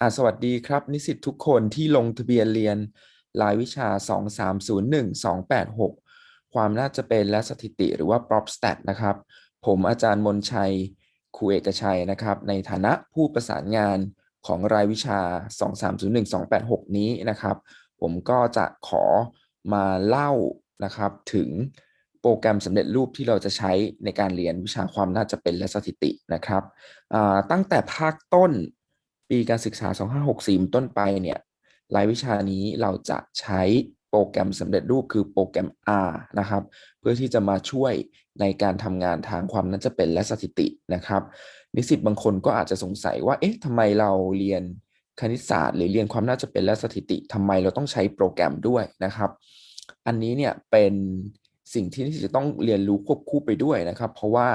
อ่าสวัสดีครับ นิสิตทุกคนที่ลงทะเบียนเรียนรายวิชา 2301286 ความน่าจะเป็นและสถิติหรือว่า PropStat นะครับ ผมอาจารย์มนชัยครูเอกชัยนะครับ ในฐานะผู้ประสานงานของรายวิชา 2301286 นี้นะครับ ผมก็จะขอมาเล่านะครับถึงโปรแกรมสำเร็จรูปที่เราจะใช้ในการเรียนวิชาความน่าจะเป็นและสถิตินะครับ ตั้งแต่ภาคต้น ปีการศึกษา 2564 ต้นไปเนี่ยรายวิชานี้เราจะใช้โปรแกรมสำเร็จรูปคือโปรแกรม R นะครับ เพื่อที่จะมาช่วยในการทำงานทางความน่าจะเป็นและสถิตินะครับ นิสิตบางคนก็อาจจะสงสัยว่า เอ๊ะทำไมเราเรียนคณิตศาสตร์ หรือเรียนความน่าจะเป็นและสถิติทำไมเราต้องใช้โปรแกรมด้วยนะครับ อันนี้เนี่ยเป็นสิ่งที่นิสิตจะต้องเรียนรู้ควบคู่ไปด้วยนะครับ เพราะว่า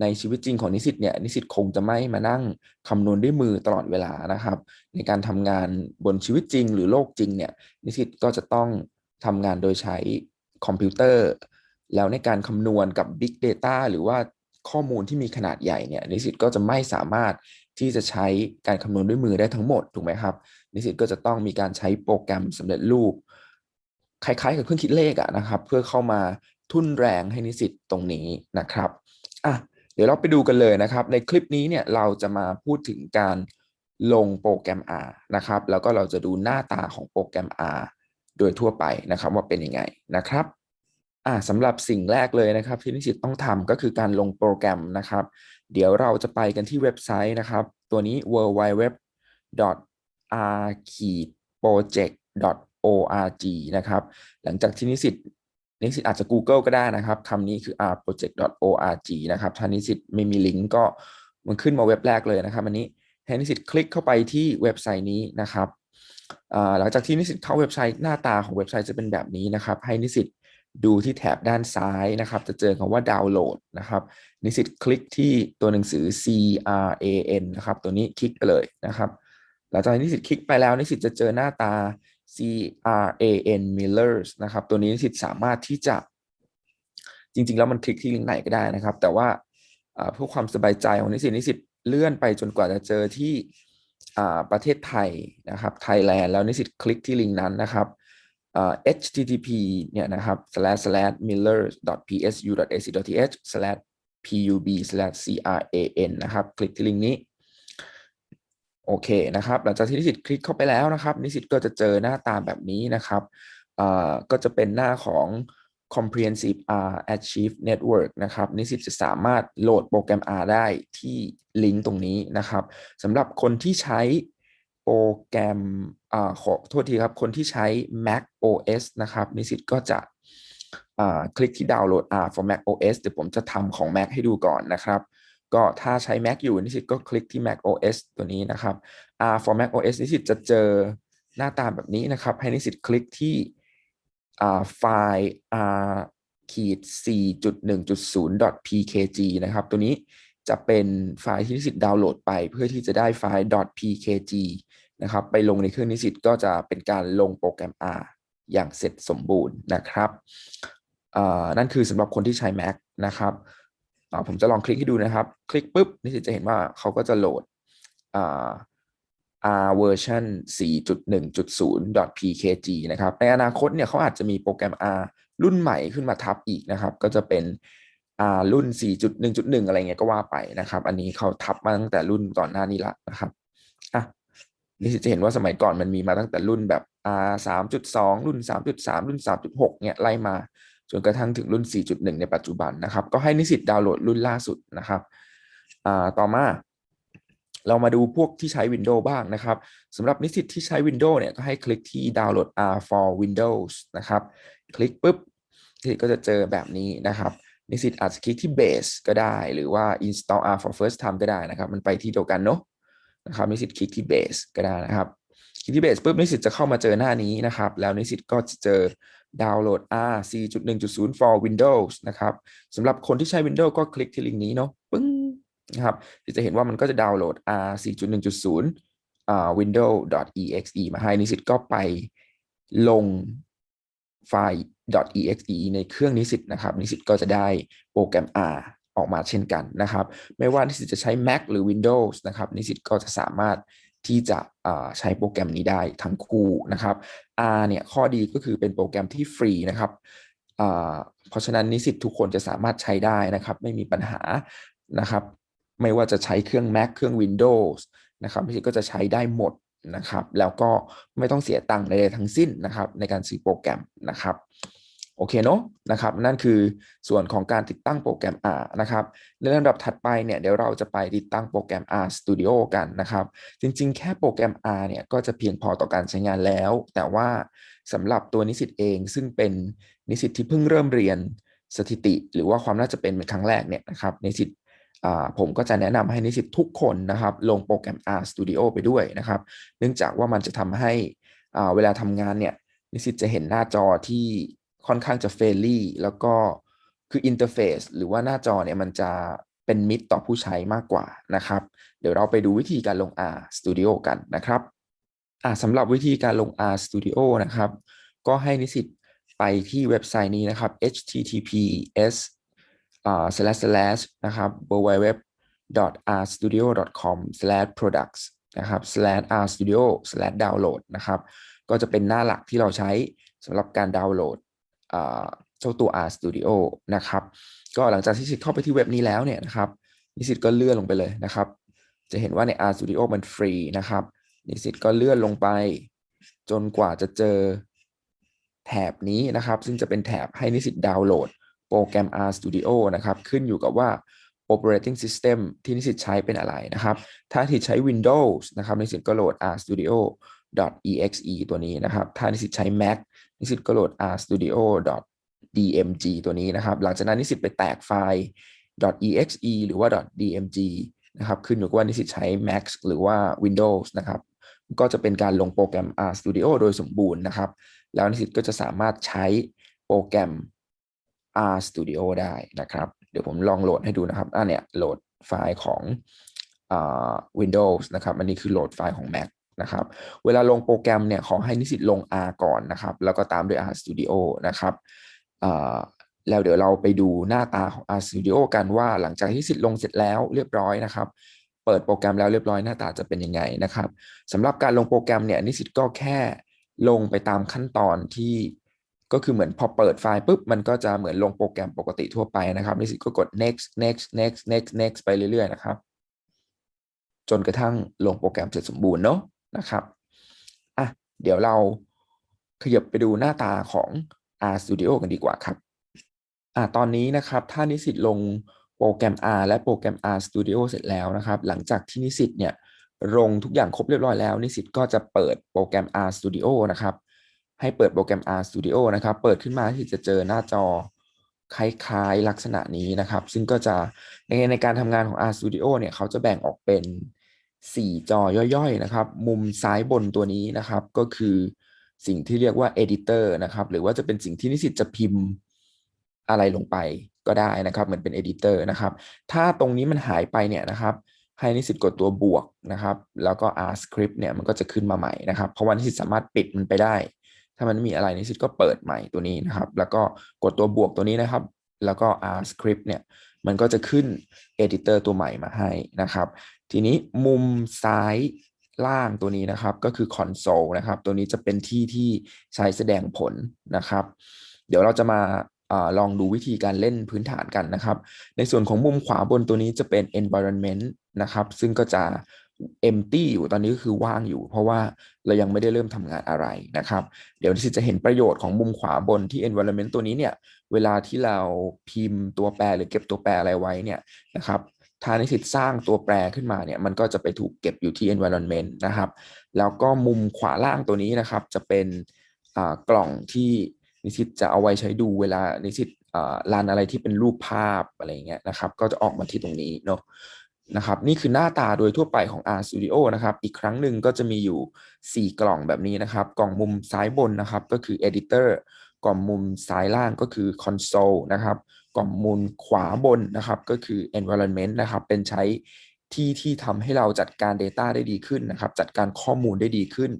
ในชีวิตจริงของนิสิตเนี่ยนิสิตคงจะไม่มานั่งคำนวณด้วยมือตลอดเวลานะครับ ในการทำงานบนชีวิตจริง หรือโลกจริงเนี่ยนิสิตก็จะต้องทำงานโดยใช้คอมพิวเตอร์ แล้วในการคำนวณกับ Big Data หรือว่าข้อมูลที่มีขนาดใหญ่เนี่ยนิสิตก็จะไม่สามารถที่จะใช้การคำนวณด้วยมือได้ทั้งหมดถูกไหมครับ นิสิตก็จะต้องมีการใช้โปรแกรมสำเร็จรูป คล้ายๆ กับเครื่องคิดเลขอะนะครับ เพื่อเข้ามาทุ่นแรงให้นิสิตตรงนี้นะครับอะ เดี๋ยวเราไปดูกันเลยนะครับ ในคลิปนี้เนี่ยเราจะมาพูดถึงการลงโปรแกรม R นะครับ แล้วก็เราจะดูหน้าตาของโปรแกรม R โดยทั่วไปนะครับว่าเป็นยังไงนะครับอ่าสำหรับสิ่งแรกเลยนะครับ ที่นิสิตต้องทำก็คือการลงโปรแกรมนะครับ เดี๋ยวเราจะไปกันที่เว็บไซต์นะครับ ตัวนี้ w w w r project org นะครับ หลังจากที่นิสิต นิสิตอาจจะ Google ก็ได้นะครับคำนี้คือ rproject.org นะครับถ้านิสิตไม่มีลิงก์ก็มันขึ้นมาเว็บแรกเลยนะครับอันนี้ให้นิสิตคลิกเข้าไปที่เว็บไซต์นี้นะครับหลังจากที่นิสิตเข้าเว็บไซต์หน้าตาของเว็บไซต์จะเป็นแบบนี้นะครับ ให้นิสิตดูที่แถบด้านซ้ายนะครับ จะเจอคำว่าดาวน์โหลดนะครับ นิสิตคลิกที่ตัวหนังสือ C R A N นะครับ ตัวนี้คลิกไปเลยนะครับ หลังจากนิสิตคลิกไปแล้วนิสิตจะเจอหน้าตา C R A N Millers นะครับ ตัวนี้นิสิตสามารถที่จะ จริง ๆ แล้วมันคลิกที่ลิงก์ไหนก็ได้นะครับ แต่ว่าเพื่อความสบายใจของนิสิตนิสิตเลื่อนไปจนกว่าจะเจอที่ประเทศไทยนะครับไทยแลนด์แล้วนิสิตคลิกที่ลิงก์นั้นนะครับ http เนี่ยนะครับ slash slash millers psu ac th slash pub slash cran นะครับ คลิกที่ลิงก์นี้ โอเคนะครับ หลังจากที่นิสิตคลิกเข้าไปแล้วนะครับ นิสิตก็จะเจอหน้าตาแบบนี้นะครับก็จะเป็นหน้าของ comprehensive R Achieve Network นะครับ นิสิตจะสามารถโหลดโปรแกรม R ได้ที่ลิงก์ตรงนี้นะครับสำหรับคนที่ใช้โปรแกรมอขอโทษทีครับ คนที่ใช้ Mac OS นะครับ นิสิตก็จะคลิกที่ดาวน์โหลด R for Mac OS เดี๋ยวผมจะทำของ Mac ให้ดูก่อนนะครับ ก็ถ้าใช้ Mac อยู่นิสิตก็คลิกที่ Mac OS ตัวนี้นะครับ R for Mac OS นิสิตจะเจอหน้าตาแบบนี้นะครับ ให้นิสิตคลิกที่ไฟล์ r ขีด4.1.0 pkg นะครับ ตัวนี้จะเป็นไฟล์ที่นิสิตดาวน์โหลดไป เพื่อที่จะได้ไฟล์ .pkg นะครับ ไปลงในเครื่องนิสิตก็จะเป็นการลงโปรแกรม R อย่างเสร็จสมบูรณ์นะครับนั่นคือสำหรับคนที่ใช้ Mac นะครับ ผมจะลองคลิกให้ดูนะครับ คลิกปุ๊บนี่จะเห็นว่าเขาก็จะโหลด R version 4.1.0 pkg นะครับ ในอนาคตเนี่ยเขาอาจจะมีโปรแกรม R รุ่นใหม่ขึ้นมาทับอีกนะครับ ก็จะเป็น R รุ่น 4.1.1 อะไรเงี้ยก็ว่าไปนะครับ อันนี้เขาทับมาตั้งแต่รุ่นก่อนหน้านี้ละนะครับอะนี่จะเห็นว่าสมัยก่อนมันมีมาตั้งแต่รุ่นแบบ R 3.2 รุ่น 3.3 รุ่น 3.6 เนี่ยไล่มา จนกระทั่งถึงรุ่น 4.1 ในปัจจุบันนะครับ ก็ให้นิสิตดาวน์โหลดรุ่นล่าสุดนะครับต่อมา เรามาดูพวกที่ใช้ Windows บ้างนะครับสำหรับนิสิตที่ใช้ Windows เนี่ยก็ให้คลิกที่ดาวน์โหลด R for Windows นะครับ คลิกปุ๊บนิสิตก็จะเจอแบบนี้นะครับ นิสิตอาจจะคลิกที่ Base ก็ได้ หรือว่า Install R for First Time ก็ได้นะครับ มันไปที่เดียวกันเนาะนะครับนิสิตคลิกที่ Base ก็ได้นะครับคลิกที่ Base ปุ๊บนิสิตจะเข้ามาเจอหน้านี้นะครับ แล้วนิสิตก็จะเจอ ดาวน์โหลด R 4.1.0 for Windows นะครับสำหรับคนที่ใช้ Windows ก็คลิกที่ลิงก์นี้เนาะปึ้งนะครับจะเห็นว่ามันก็จะดาวน์โหลด R 4.1.0 windows.exe มาให้นิสิตก็ไปลงไฟล์ .exe ในเครื่องนิสิตนะครับ นิสิตก็จะได้โปรแกรม R ออกมาเช่นกันนะครับ ไม่ว่านิสิตจะใช้ Mac หรือ Windows นะครับ นิสิตก็จะสามารถ ที่จะใช้โปรแกรมนี้ได้ทั้งคู่นะครับ R เนี่ยข้อดีก็คือเป็นโปรแกรมที่ฟรีนะครับเพราะฉะนั้นนิสิตทุกคนจะสามารถใช้ได้นะครับ ไม่มีปัญหานะครับ ไม่ว่าจะใช้เครื่อง Mac เครื่อง Windows นะครับนิสิตก็จะใช้ได้หมดนะครับ แล้วก็ไม่ต้องเสียตังค์ใดๆทั้งสิ้นนะครับ ในการซื้อโปรแกรมนะครับ โอเคเนาะนะครับ นั่นคือส่วนของการติดตั้งโปรแกรม R นะครับในลำดับถัดไปเนี่ยเดี๋ยวเราจะไปติดตั้งโปรแกรม R Studio กันนะครับ จริงๆ แค่โปรแกรม R เนี่ยก็จะเพียงพอต่อการใช้งานแล้ว แต่ว่าสำหรับตัวนิสิตเองซึ่งเป็นนิสิตที่เพิ่งเริ่มเรียนสถิติ หรือว่าความน่าจะเป็นเป็นครั้งแรกเนี่ยนะครับนิสิตผมก็จะแนะนำให้นิสิตทุกคนนะครับลงโปรแกรม R Studio ไปด้วยนะครับ เนื่องจากว่ามันจะทำให้เวลาทำงานเนี่ยนิสิตจะเห็นหน้าจอที่ ค่อนข้างจะเฟรนลี่แล้วก็คืออินเทอร์เฟซหรือว่าหน้าจอเนี่ยมันจะเป็นมิตรต่อผู้ใช้มากกว่านะครับ เดี๋ยวเราไปดูวิธีการลง R Studio กันนะครับอ่าสำหรับวิธีการลง R Studio นะครับ ก็ให้นิสิตไปที่เว็บไซต์นี้นะครับ https อ่า slash slash นะครับ www rstudio.com slash products นะครับ slash rstudio slash download นะครับ ก็จะเป็นหน้าหลักที่เราใช้สำหรับการดาวน์โหลด เจ้าตัว R Studio นะครับ ก็หลังจากที่นิสิตเข้าไปที่เว็บนี้แล้วเนี่ยนะครับนิสิตก็เลื่อนลงไปเลยนะครับ จะเห็นว่าใน R Studio มันฟรีนะครับนิสิตก็เลื่อนลงไป จนกว่าจะเจอแถบนี้นะครับ ซึ่งจะเป็นแถบให้นิสิตดาวน์โหลดโปรแกรม R Studio นะครับ ขึ้นอยู่กับว่า operating system ที่นิสิตใช้เป็นอะไรนะครับ ถ้านิสิตใช้ Windows นะครับนิสิตก็โหลด R Studio .exe ตัวนี้นะครับ ถ้านิสิตใช้ Mac นิสิตก็โหลด RStudio .dmg ตัวนี้นะครับ หลังจากนั้นนิสิตไปแตกไฟล์ .exe หรือว่า .dmg นะครับ ขึ้นอยู่กับว่านิสิตใช้ Mac หรือว่า Windows นะครับ ก็จะเป็นการลงโปรแกรม RStudio โดยสมบูรณ์นะครับ แล้วนิสิตก็จะสามารถใช้โปรแกรม RStudio ได้นะครับ เดี๋ยวผมลองโหลดให้ดูนะครับอ่าเนี่ยโหลดไฟล์ของ Windows นะครับ อันนี้คือโหลดไฟล์ของ Mac นะครับ เวลาลงโปรแกรมเนี่ยขอให้นิสิตลง R ก่อนนะครับ แล้วก็ตามด้วย R Studio นะครับแล้วเดี๋ยวเราไปดูหน้าตาของ R Studio กันว่าหลังจากที่นิสิตลงเสร็จแล้วเรียบร้อยนะครับ เปิดโปรแกรมแล้วเรียบร้อยหน้าตาจะเป็นยังไงนะครับสำหรับการลงโปรแกรมเนี่ยนิสิตก็แค่ลงไปตามขั้นตอนที่ก็คือเหมือนพอเปิดไฟล์ปุ๊บมันก็จะเหมือนลงโปรแกรมปกติทั่วไปนะครับนิสิตก็กด next next next next next ไปเรื่อยๆนะครับ จนกระทั่งลงโปรแกรมเสร็จสมบูรณ์เนาะ นะครับอะเดี๋ยวเราขยับไปดูหน้าตาของ R Studio กันดีกว่าครับอะตอนนี้นะครับถ้านิสิตลงโปรแกรม R และโปรแกรม R Studio เสร็จแล้วนะครับ หลังจากที่นิสิตเนี่ยลงทุกอย่างครบเรียบร้อยแล้ว นิสิตก็จะเปิดโปรแกรม R Studio นะครับ ให้เปิดโปรแกรม R Studio นะครับ เปิดขึ้นมาที่จะเจอหน้าจอคล้ายๆลักษณะนี้นะครับ ซึ่งก็จะในในการทำงานของ R Studio เนี่ยเขาจะแบ่งออกเป็น 4 จอย่อยๆนะครับ มุมซ้ายบนตัวนี้นะครับ ก็คือสิ่งที่เรียกว่า editor นะครับ หรือว่าจะเป็นสิ่งที่นิสิตจะพิมพ์อะไรลงไปก็ได้นะครับเหมือนเป็น editor นะครับ ถ้าตรงนี้มันหายไปเนี่ยนะครับให้นิสิตกดตัวบวกนะครับ แล้วก็ R script เนี่ยมันก็จะขึ้นมาใหม่นะครับ เพราะว่านิสิตสามารถปิดมันไปได้ ถ้ามันมีอะไรนิสิตก็เปิดใหม่ตัวนี้นะครับ แล้วก็กดตัวบวกตัวนี้นะครับ แล้วก็ R script เนี่ยมันก็จะขึ้น editor ตัวใหม่มาให้นะครับ ทีนี้มุมซ้ายล่างตัวนี้นะครับ ก็คือคอนโซลนะครับ ตัวนี้จะเป็นที่ที่ใช้แสดงผลนะครับ เดี๋ยวเราจะมาอลองดูวิธีการเล่นพื้นฐานกันนะครับ ในส่วนของมุมขวาบนตัวนี้จะเป็น environment นะครับ ซึ่งก็จะ empty อยู่ตอนนี้ก็คือว่างอยู่ เพราะว่าเรายังไม่ได้เริ่มทำงานอะไรนะครับ เดี๋ยวที่จะเห็นประโยชน์ของมุมขวาบนที่ environment ตัวนี้เนี่ย เวลาที่เราพิมพ์ตัวแปรหรือเก็บตัวแปรอะไรไว้เนี่ยนะครับ ถ้านิสิตสร้างตัวแปรขึ้นมาเนี่ยมันก็จะไปถูกเก็บอยู่ที่ environment นะครับ แล้วก็มุมขวาล่างตัวนี้นะครับ จะเป็นกล่องที่นิสิตจะเอาไว้ใช้ดูเวลานิสิตรันอะไรที่เป็นรูปภาพอะไรเงี้ยนะครับ ก็จะออกมาที่ตรงนี้เนาะนะครับ นี่คือหน้าตาโดยทั่วไปของ R Studio นะครับ อีกครั้งหนึ่งก็จะมีอยู่ 4 กล่องแบบนี้นะครับ กล่องมุมซ้ายบนนะครับ ก็คือ Editor กล่องมุมซ้ายล่างก็คือ Console นะครับ กล่องมุมขวาบนนะครับ ก็คือ environment นะครับ เป็นใช้ที่ที่ทำให้เราจัดการ Data ได้ดีขึ้นนะครับ จัดการข้อมูลได้ดีขึ้น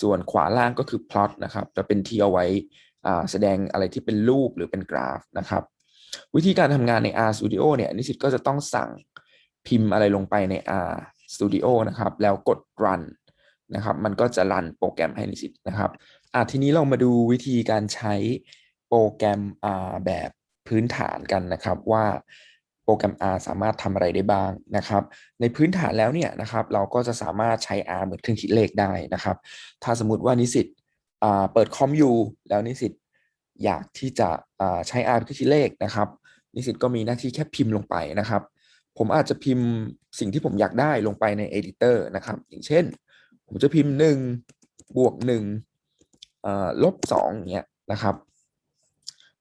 ส่วนขวาล่างก็คือ plot นะครับจะเป็นที่เอาไว้แสดงอะไรที่เป็นรูปหรือเป็นกราฟนะครับ วิธีการทำงานใน R Studio เนี่ยนิสิตก็จะต้องสั่งพิมพ์อะไรลงไปใน R Studio นะครับ แล้วกด run นะครับมันก็จะรันโปรแกรมให้นิสิตนะครับอะทีนี้เรามาดูวิธีการใช้โปรแกรม R แบบ พื้นฐานกันนะครับว่าโปรแกรม R สามารถทำอะไรได้บ้างนะครับ ในพื้นฐานแล้วเนี่ยนะครับเราก็จะสามารถใช้ R เหมือนเครื่องคิดเลขได้นะครับ ถ้าสมมติว่านิสิตอ่าเปิดคอมอยู่แล้วนิสิตอยากที่จะอ่าใช้ R เป็นเครื่องคิดเลขนะครับ นิสิตก็มีหน้าที่แค่พิมพ์ลงไปนะครับ ผมอาจจะพิมพ์สิ่งที่ผมอยากได้ลงไปใน Editor นะครับ อย่างเช่น ผมจะพิมพ์1บวก1อ่าลบ2อย่างเงี้ยนะครับ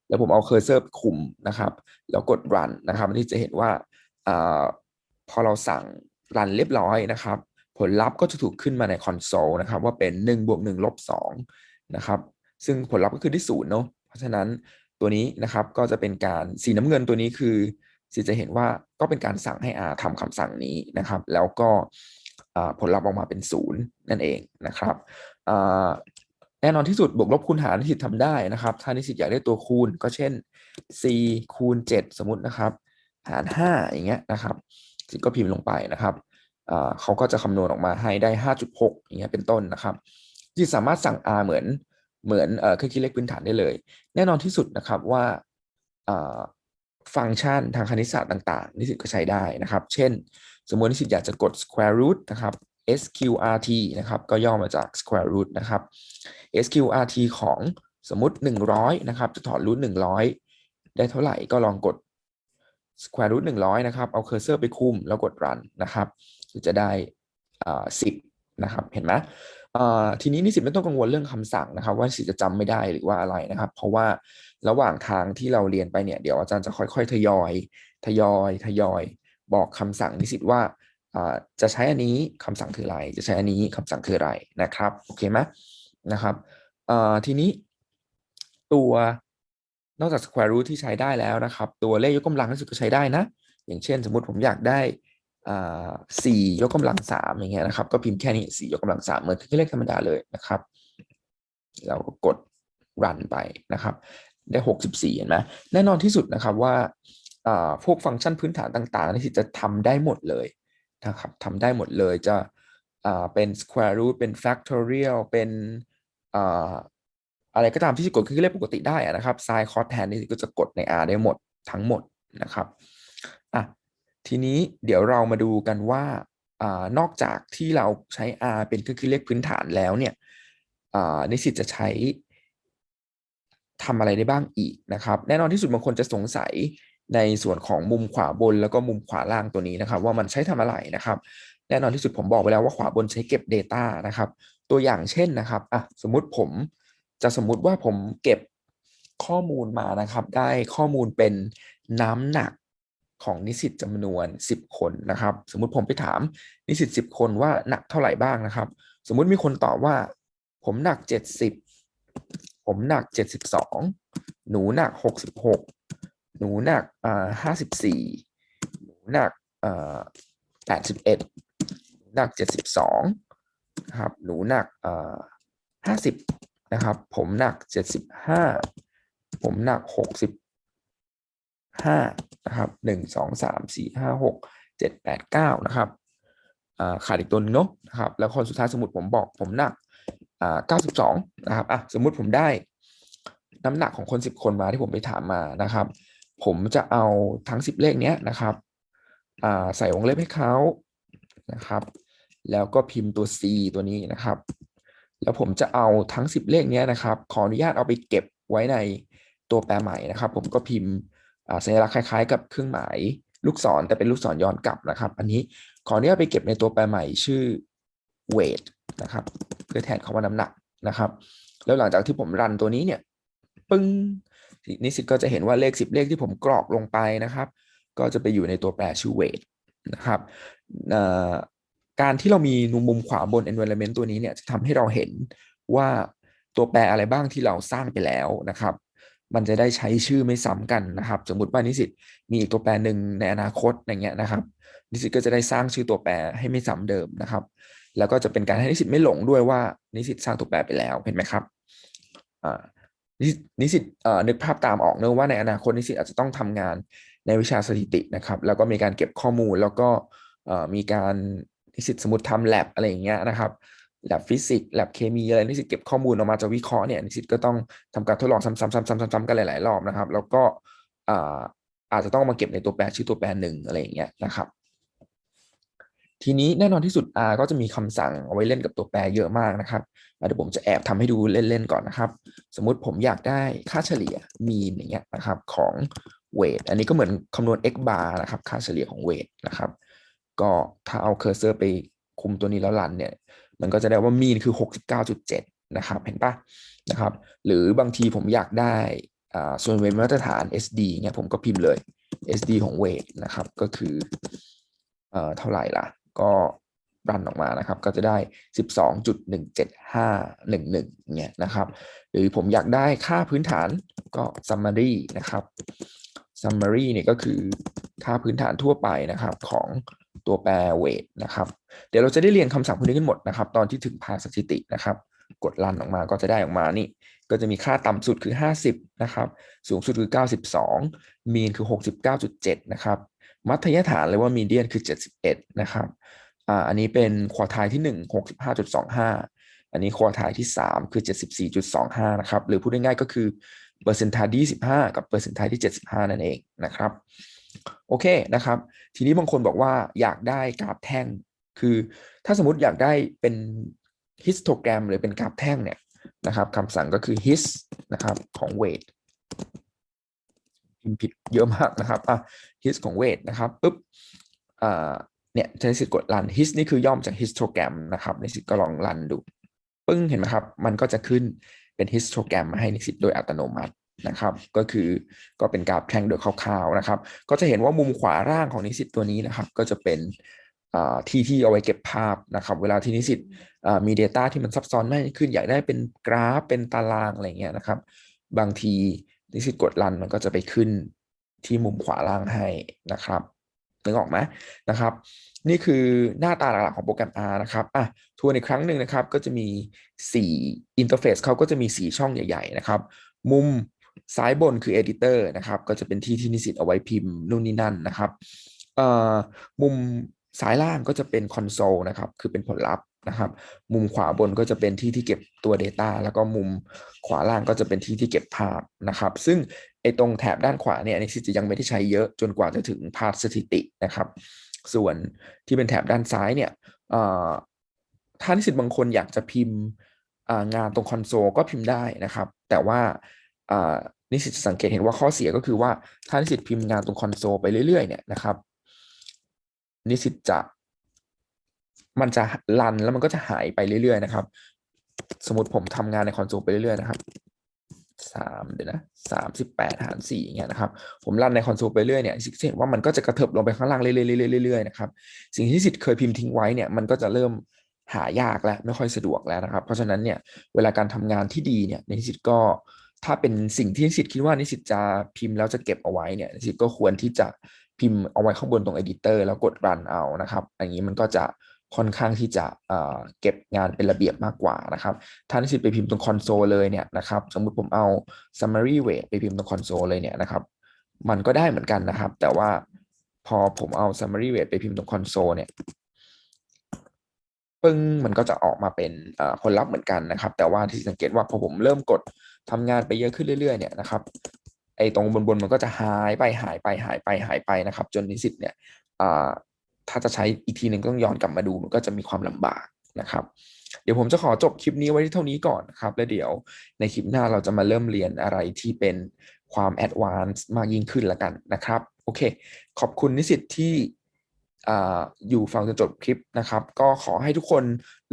แล้วผมเอาเคอร์เซอร์ไปคุมนะครับ แล้วกด run นะครับนี่จะเห็นว่าอพอเราสั่ง run เรียบร้อยนะครับ ผลลัพธ์ก็จะถูกขึ้นมาในคอนโซลนะครับ ว่าเป็น1บวก1ลบ2นะครับ ซึ่งผลลัพธ์ก็คือที่ศูนย์เนาะเพราะฉะนั้นตัวนี้นะครับก็จะเป็นการสีน้ำเงินตัวนี้คือสิจะเห็นว่าก็เป็นการสั่งให้ R ทำคำสั่งนี้นะครับ แล้วก็ผลลัพธ์ออกมาเป็นศูนย์นั่นเองนะครับ แน่นอนที่สุดบวกลบคูณหารนิสิตทำได้นะครับ ถ้านิสิตอยากได้ตัวคูณก็เช่น c คูณ 7 สมมตินะครับ หาร 5 อย่างเงี้ยนะครับสิก็พิมพ์ลงไปนะครับเขาก็จะคำนวณออกมาให้ได้ 5.6 อย่างเงี้ยเป็นต้นนะครับที่สามารถสั่ง r เหมือนเหมือนเครื่องคิดเลขพื้นฐานได้เลย แน่นอนที่สุดนะครับว่าฟังก์ชันทางคณิตศาสตร์ต่าง ๆ นิสิตก็ใช้ได้นะครับ เช่น สมมตินิสิตอยากจะกด square root นะครับ sqrt นะครับก็ย่อมาจาก square root นะครับ sqrt ของสมมติ 100 นะครับ จะถอด root 100 ได้เท่าไหร่ก็ลองกด square root 100 นะครับ เอาเคอร์เซอร์ไปคุมแล้วกด run นะครับจะได้10 นะครับ เห็นไหมทีนี้นิสิตไม่ต้องกังวลเรื่องคำสั่งนะครับ ว่าสิจะจำไม่ได้หรือว่าอะไรนะครับ เพราะว่าระหว่างทางที่เราเรียนไปเนี่ยเดี๋ยวอาจารย์จะค่อยๆ ทยอย ทยอย ทยอย บอกคำสั่งนิสิตว่า จะใช้อันนี้คำสั่งคืออะไร จะใช้อันนี้คำสั่งคืออะไรนะครับ โอเคไหมนะครับทีนี้ตัวนอกจาก square root ที่ใช้ได้แล้วนะครับ ตัวเลขยกกำลังนิสิตก็ใช้ได้นะ อย่างเช่น สมมติผมอยากได้สี่ยกกำลังสามอย่างเงี้ยนะครับ ก็พิมพ์แค่นี้สี่ยกกำลังสามเหมือนเครื่องเลขธรรมดาเลยนะครับ เราก็กด run ไปนะครับ ได้หกสิบสี่เห็นไหมแน่นอนที่สุดนะครับว่าพวกฟังก์ชันพื้นฐานต่างๆนี่จะทำได้หมดเลย นะครับทำได้หมดเลยจะเป็น square root เป็น factorial เป็นอะไรก็ตามที่จะกดเครื่องเลขปกติได้นะครับ sin cos tan นี่ก็จะกดใน R ได้หมดทั้งหมดนะครับอะทีนี้เดี๋ยวเรามาดูกันว่าอนอกจากที่เราใช้ R เป็นเครื่องคิดเลขพื้นฐานแล้วเนี่ยนิสิตจะใช้ทำอะไรได้บ้างอีกนะครับ แน่นอนที่สุดบางคนจะสงสัย ในส่วนของมุมขวาบนแล้วก็มุมขวาล่างตัวนี้นะครับ ว่ามันใช้ทำอะไรนะครับแน่นอนที่สุดผมบอกไปแล้วว่าขวาบนใช้เก็บ Data นะครับ ตัวอย่างเช่นนะครับอะสมมุติผมจะสมมุติว่าผมเก็บข้อมูลมานะครับ ได้ข้อมูลเป็นน้ำหนักของนิสิตจำนวน 10 คนนะครับ สมมุติผมไปถามนิสิต10 คนว่าหนักเท่าไหร่บ้างนะครับ สมมุติมีคนตอบว่า ผมหนัก 70 ผมหนัก 72 หนูหนัก 66 หนูหนักอ่า54หนูหนักอ่า81หนูหนัก72นะครับ หนูหนักอ่า50นะครับ ผมหนัก75ผมหนัก60ห้านะครับหนึ่งสองสามสี่ห้าหกเจ็ดแปดเก้านะครับขาดอีกตัวนึงเนาะนะครับ แล้วคนสุดท้ายสมมติผมบอกผมหนักเก้าสิบสองนะครับอะสมมุติผมได้น้ำหนักของคนสิบคนมาที่ผมไปถามมานะครับ ผมจะเอาทั้งสิบเลขเนี้ยนะครับใส่วงเล็บให้เขานะครับ แล้วก็พิมพ์ตัว c ตัวนี้นะครับ แล้วผมจะเอาทั้ง 10 เลขเนี้ยนะครับ ขออนุญาตเอาไปเก็บไว้ในตัวแปรใหม่นะครับ ผมก็พิมพ์สัญลักษณ์คล้าย ๆ กับเครื่องหมายลูกศรแต่เป็นลูกศรย้อนกลับนะครับ อันนี้ขออนุญาตไปเก็บในตัวแปรใหม่ชื่อ weight นะครับ เพื่อแทนคำว่าน้ำหนักนะครับ แล้วหลังจากที่ผมรันตัวนี้เนี่ย ปึ้ง นิสิตก็จะเห็นว่าเลข 10 เลขที่ผมกรอกลงไปนะครับ ก็จะไปอยู่ในตัวแปรชื่อ weight นะครับการที่เรามีมุมขวาบน environment ตัวนี้เนี่ยจะทำให้เราเห็นว่าตัวแปรอะไรบ้างที่เราสร้างไปแล้วนะครับ มันจะได้ใช้ชื่อไม่ซ้ำกันนะครับ สมมติว่านิสิตมีอีกตัวแปรหนึ่งในอนาคตอย่างเงี้ยนะครับ นิสิตก็จะได้สร้างชื่อตัวแปรให้ไม่ซ้ำเดิมนะครับ แล้วก็จะเป็นการให้นิสิตไม่หลงด้วยว่านิสิตสร้างตัวแปรไปแล้วเห็นไหมครับ นิสิตนึกภาพตามออกเนอะว่าในอนาคตนิสิตอาจจะต้องทำงานในวิชาสถิตินะครับ แล้วก็มีการเก็บข้อมูล แล้วก็มีการนิสิตสมมติทำ lab อะไรอย่างเงี้ยนะครับ lab ฟิสิกส์ lab เคมีอะไรนิสิตเก็บข้อมูลออกมาจะวิเคราะห์เนี่ยนิสิตก็ต้องทำการทดลองซ้ำๆๆๆๆกันหลาย ๆ รอบนะครับ แล้วก็อ่าอาจจะต้องมาเก็บในตัวแปรชื่อตัวแปรหนึ่งอะไรอย่างเงี้ยนะครับ ทีนี้แน่นอนที่สุด R ก็จะมีคำสั่งเอาไว้เล่นกับตัวแปรเยอะมากนะครับเดี๋ยวผมจะแอบทำให้ดูเล่นๆก่อนนะครับ สมมุติผมอยากได้ค่าเฉลี่ย mean อย่างเงี้ยนะครับของ weight อันนี้ก็เหมือนคำนวณ x bar นะครับ ค่าเฉลี่ยของ weight นะครับ ก็ถ้าเอาเคอร์เซอร์ไปคุมตัวนี้แล้วรันเนี่ย มันก็จะได้ว่า mean คือ 69.7 นะครับ เห็นปะนะครับ หรือบางทีผมอยากได้ส่วนเวทมาตรฐาน SD เนี่ยผมก็พิมพ์เลย SD ของ weight นะครับ ก็คือเอ่อเท่าไหร่ล่ะ ก็รันออกมานะครับ ก็จะได้ 12.17511เนี่ยนะครับ หรือผมอยากได้ค่าพื้นฐานก็ summary นะครับ summary เนี่ยก็คือค่าพื้นฐานทั่วไปนะครับของตัวแปร weight นะครับ เดี๋ยวเราจะได้เรียนคำสั่งพวกนี้กันหมดนะครับ ตอนที่ถึงพาสถิตินะครับ กดรันออกมาก็จะได้ออกมานี่ ก็จะมีค่าต่ำสุดคือ 50 นะครับ สูงสุดคือ 92 มีนคือ 69.7 นะครับ มัธยฐานเลยว่ามีเดียนคือ 71 นะครับอ่าอันนี้เป็นควอไทายที่ 1 65.25 อันนี้ควอไทายที่ 3 คือ 74.25 นะครับ หรือพูดง่ายๆก็คือเปอร์เซ็นต์ทายที่25กับเปอร์เซ็นต์ทายที่ 75 นั่นเองนะครับ โอเคนะครับ ทีนี้บางคนบอกว่าอยากได้กราฟแท่ง คือถ้าสมมติอยากได้เป็นฮิสโตแกรมหรือเป็นกราฟแท่งเนี่ยนะครับคำสั่งก็คือ his นะครับของ weight พิมพ์ผิดเยอะมากนะครับอะ his ของ weight นะครับปุ๊บอ่าเนี่ยใช้สิทธิ์กดรัน his นี่คือย่อมจาก histogram นะครับในสิทธิ์ก็ลองรันดูปึ้งเห็นไหมครับ มันก็จะขึ้นเป็น histogram มาให้นิสิตโดยอัตโนมัตินะครับ ก็คือก็เป็นกราฟแท่งโดยคร่าวๆนะครับ ก็จะเห็นว่ามุมขวาล่างของนิสิตตัวนี้นะครับ ก็จะเป็นที่ที่เอาไว้เก็บภาพนะครับ เวลาที่นิสิตมี Data ที่มันซับซ้อนมากขึ้นอยากได้เป็นกราฟเป็นตารางอะไรเงี้ยนะครับ บางที นิสิตกดรันมันก็จะไปขึ้นที่มุมขวาล่างให้นะครับนึกออกไหมนะครับ นี่คือหน้าตาหลักๆของโปรแกรม R นะครับอะทวนอีกครั้งหนึ่งนะครับ ก็จะมี 4 interface เขาก็จะมี 4 ช่องใหญ่ ๆ นะครับ มุมซ้ายบนคือ editor นะครับ ก็จะเป็นที่ที่นิสิตเอาไว้พิมพ์นู่นนี่นั่นนะครับ มุมซ้ายล่างก็จะเป็นคอนโซลนะครับ คือเป็นผลลัพธ์ นะครับ มุมขวาบนก็จะเป็นที่ที่เก็บตัว Data แล้วก็มุมขวาล่างก็จะเป็นที่ที่เก็บภาพนะครับ ซึ่งไอ้ตรงแถบด้านขวาเนี่ยนิสิตจะยังไม่ได้ใช้เยอะจนกว่าจะถึงพาร์ทสถิตินะครับ ส่วนที่เป็นแถบด้านซ้ายเนี่ยถ้านิสิตบางคนอยากจะพิมพ์งานตรงคอนโซลก็พิมพ์ได้นะครับ แต่ว่านิสิตสังเกตเห็นว่าข้อเสียก็คือว่าถ้านิสิตพิมพ์งานตรงคอนโซลไปเรื่อยๆเนี่ยนะครับนิสิตจะ มันจะรันแล้วมันก็จะหายไปเรื่อยๆนะครับ สมมติผมทำงานในคอนโซลไปเรื่อยๆนะครับสามเดี๋ยวนะสามสิบแปดหารสี่เงี้ยนะครับ ผมรันในคอนโซลไปเรื่อยเนี่ยสิเห็นว่ามันก็จะกระเถิบลงไปข้างล่างเรื่อยๆๆๆนะครับ สิ่งที่สิทธิ์เคยพิมพ์ทิ้งไว้เนี่ยมันก็จะเริ่มหายากแล้วไม่ค่อยสะดวกแล้วนะครับ เพราะฉะนั้นเนี่ยเวลาการทำงานที่ดีเนี่ยนิสิตก็ถ้าเป็นสิ่งที่นิสิตคิดว่านิสิตจะพิมพ์แล้วจะเก็บเอาไว้เนี่ยนิสิตก็ควรที่จะพิมพ์เอาไว้ข้างบนตรงเอดิเตอร์แล้วกดรันเอานะครับ อย่างนี้มันก็จะ ค่อนข้างที่จะเก็บงานเป็นระเบียบมากกว่านะครับถ้านิสิตไปพิมพ์ตรงคอนโซลเลยเนี่ยนะครับสมมุติผมเอา summary weight ไปพิมพ์ตรงคอนโซลเลยเนี่ยนะครับมันก็ได้เหมือนกันนะครับ แต่ว่าพอผมเอา summary weight ไปพิมพ์ตรงคอนโซลเนี่ยปึ้งมันก็จะออกมาเป็นผลลัพธ์เหมือนกันนะครับ แต่ว่าที่สังเกตว่าพอผมเริ่มกดทำงานไปเยอะขึ้นเรื่อยๆเนี่ยนะครับไอ้ตรงบนๆมันก็จะหายไปหายไปหายไปหายไปนะครับ จนนิสิตเนี่ย ถ้าจะใช้อีกทีหนึ่งก็ต้องย้อนกลับมาดูมันก็จะมีความลำบากนะครับ เดี๋ยวผมจะขอจบคลิปนี้ไว้ที่เท่านี้ก่อนนะครับ แล้วเดี๋ยวในคลิปหน้าเราจะมาเริ่มเรียนอะไรที่เป็นความแอดวานซ์มากยิ่งขึ้นละกันนะครับ โอเค ขอบคุณนิสิตที่อยู่ฟังจนจบคลิปนะครับ ก็ขอให้ทุกคน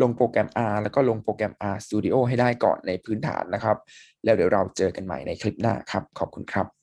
ลงโปรแกรม R แล้วก็ลงโปรแกรม R Studio ให้ได้ก่อนในพื้นฐานนะครับ แล้วเดี๋ยวเราเจอกันใหม่ในคลิปหน้าครับ ขอบคุณครับ